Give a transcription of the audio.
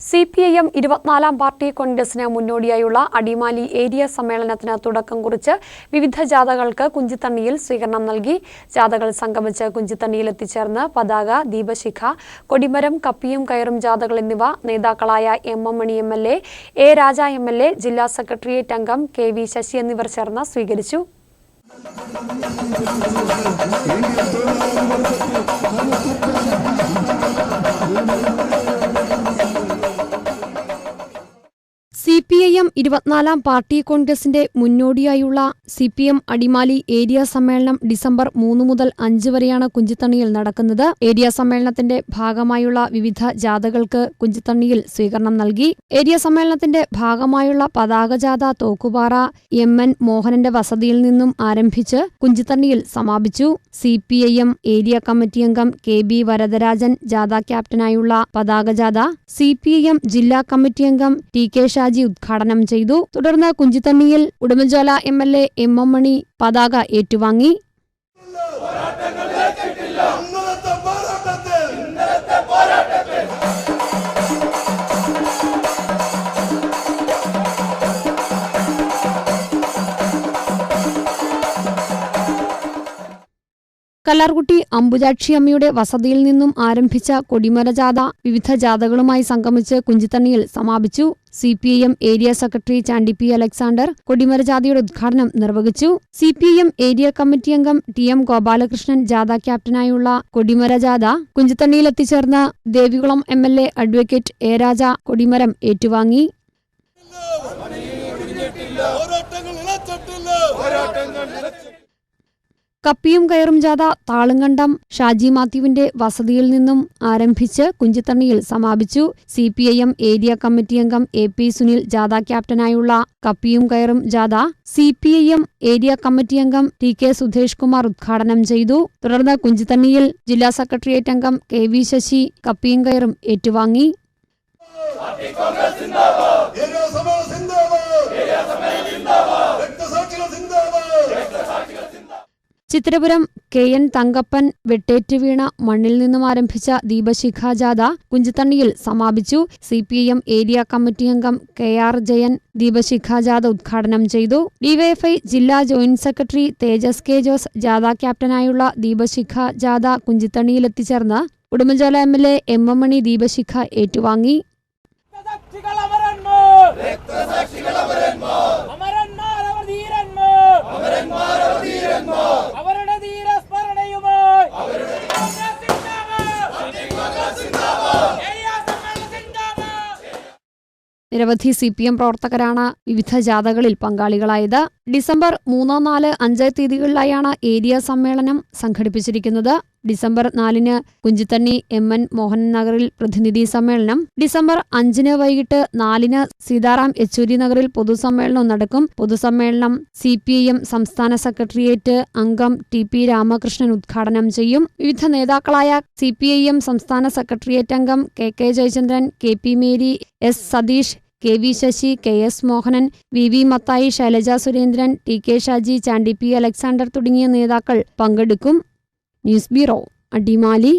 C P I M ഇരുപത്തിനാലാം party കോൺഗ്രസിന് മുന്നോടിയായുള്ള അടിമാലി ഏരിയ സമ്മേളനത്തിന് തുടക്കം കുറിച്ച് വിവിധ ജാഥകൾക്ക് കുഞ്ചിത്തണ്ണിയിൽ സ്വീകരണം നൽകി. ജാഥകൾ സംഗമിച്ച് കുഞ്ചിത്തണ്ണിയിൽ എത്തിച്ചേർന്ന് പതാക ദീപശിഖ കൊടിമരം കപ്പിയും കയറും ജാഥകൾ എന്നിവ നേതാക്കളായ M M Mani M L A A Raja M L A ജില്ലാ സെക്രട്ടേറിയറ്റ് അംഗം കെ വി ശശി എന്നിവർ ചേർന്ന് സ്വീകരിച്ചു. എം ഇരുപത്തിനാലാം പാർട്ടി കോൺഗ്രസിന്റെ മുന്നോടിയായുള്ള C P M Adimali area സമ്മേളനം ഡിസംബർ മൂന്ന് മുതൽ അഞ്ച് വരെയാണ് കുഞ്ചിത്തണ്ണിയിൽ നടക്കുന്നത്. ഏരിയ സമ്മേളനത്തിന്റെ ഭാഗമായുള്ള വിവിധ ജാഥകൾക്ക് കുഞ്ചിത്തണ്ണിയിൽ സ്വീകരണം നൽകി. ഏരിയ സമ്മേളനത്തിന്റെ ഭാഗമായുള്ള പതാകജാഥ തോക്കുപാറ എം എൻ മോഹനന്റെ വസതിയിൽ നിന്നും ആരംഭിച്ച് കുഞ്ചിത്തണ്ണിയിൽ സമാപിച്ചു. C P I M area committee അംഗം കെ ബി വരദരാജൻ ജാഥ ക്യാപ്റ്റനായുള്ള പതാകജാഥ സി പി ഐ എം ജില്ലാ കമ്മിറ്റി അംഗം ടി കെ ഷാജി ഉദ്ഘാടനം ചെയ്തു. തുടർന്ന് കുഞ്ചിത്തണ്ണിയിൽ Udumbanchola M L A M M Mani പതാക ഏറ്റുവാങ്ങി. കല്ലാർകുട്ടി അമ്പുജാക്ഷി അമ്മയുടെ വസതിയിൽ നിന്നും ആരംഭിച്ച കൊടിമര ജാഥ വിവിധ ജാഥകളുമായി സംഗമിച്ച് കുഞ്ചിത്തണ്ണിയിൽ സമാപിച്ചു C P I M area secretary Chandy P Alexander കൊടിമര ജാഥയുടെ ഉദ്ഘാടനം നിർവഹിച്ചു C P I M area committee അംഗം ടി എം ഗോപാലകൃഷ്ണൻ ജാഥ ക്യാപ്റ്റനായുള്ള കൊടിമര ജാഥ കുഞ്ചിത്തണ്ണിയിൽ എത്തിച്ചേർന്ന Devikulam M L A advocate A Raja കൊടിമരം ഏറ്റുവാങ്ങി കപ്പിയും കയറും ജാഥ താളുങ്കണ്ടം ഷാജി മാത്യുവിന്റെ വസതിയിൽ നിന്നും ആരംഭിച്ച് കുഞ്ചിത്തണ്ണിയിൽ സമാപിച്ചു. C P I M area committee അംഗം എ പി സുനിൽ ജാഥ ക്യാപ്റ്റനായുള്ള കപ്പിയും കയറും ജാഥ C P I M area committee അംഗം ടി കെ സുധേഷ് കുമാർ ഉദ്ഘാടനം ചെയ്തു. തുടർന്ന് കുഞ്ചിത്തണ്ണിയിൽ ജില്ലാ സെക്രട്ടേറിയറ്റ് അംഗം കെ വി ശശി കപ്പിയും കയറും ഏറ്റുവാങ്ങി. ചിത്രപുരം കെ എൻ തങ്കപ്പൻ വെട്ടേറ്റ് വീണ മണ്ണിൽ നിന്നും ആരംഭിച്ച ദീപശിഖ ജാഥ കുഞ്ചിത്തണ്ണിയിൽ സമാപിച്ചു. C P M area committee അംഗം കെ ആർ ജയൻ ദീപശിഖ ജാഥ ഉദ്ഘാടനം ചെയ്തു. ഡിവൈഎഫ്ഐ ജില്ലാ joint secretary Thejas K Jose ജാഥ ക്യാപ്റ്റനായുള്ള ദീപശിഖ ജാഥ കുഞ്ചിത്തണ്ണിയിൽ എത്തിച്ചേർന്ന് Udumbanchola M L A M M Mani ദീപശിഖ ഏറ്റുവാങ്ങി. നിരവധി സി പി എം പ്രവർത്തകരാണ് വിവിധ ജാഥകളിൽ പങ്കാളികളായത്. ഡിസംബർ മൂന്ന് നാല് അഞ്ച് തീയതികളിലായാണ് ഏരിയ സമ്മേളനം സംഘടിപ്പിച്ചിരിക്കുന്നത്. ഡിസംബർ നാലിന് കുഞ്ചിത്തണ്ണി എം എൻ മോഹൻ നഗറിൽ പ്രതിനിധി സമ്മേളനം. ഡിസംബർ അഞ്ചിന് വൈകിട്ട് നാലിന് സീതാറാം യെച്ചൂരി നഗറിൽ പൊതുസമ്മേളനം നടക്കും. പൊതുസമ്മേളനം സി പി ഐ എം സംസ്ഥാന സെക്രട്ടേറിയറ്റ് അംഗം ടി പി രാമകൃഷ്ണൻ ഉദ്ഘാടനം ചെയ്യും. വിവിധ നേതാക്കളായ സി പി ഐ എം സംസ്ഥാന സെക്രട്ടേറിയറ്റ് അംഗം K K Jayachandran K P Mary S Satheesh K V Sasi K S Mohanan V V Mathai Shailaja Surendran T K Shaji Chandy P Alexander തുടങ്ങിയ നേതാക്കൾ പങ്കെടുക്കും. News bureau Adimali.